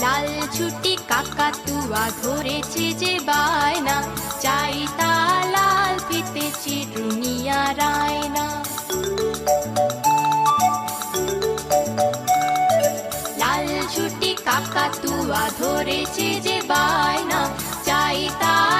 লাল ছুটি কাকাতুয়া ধরেছে যে বায়না। চাই তা লাল ফিতে চিরুনিয়া রায়না। লাল ছুটি কাকাতুয়া ধরেছে যে বায়না। চাই তা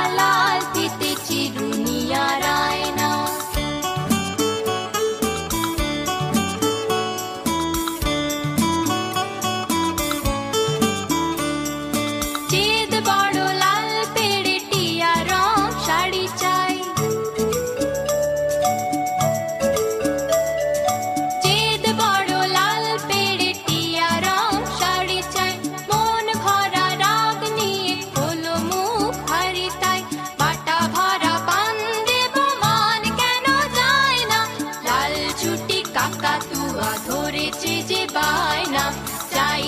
কাকাতুয়া ধরেছে যে বায়না চাই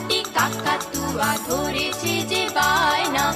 একটি কাকাতুয়া ধরেছে যে বায়না।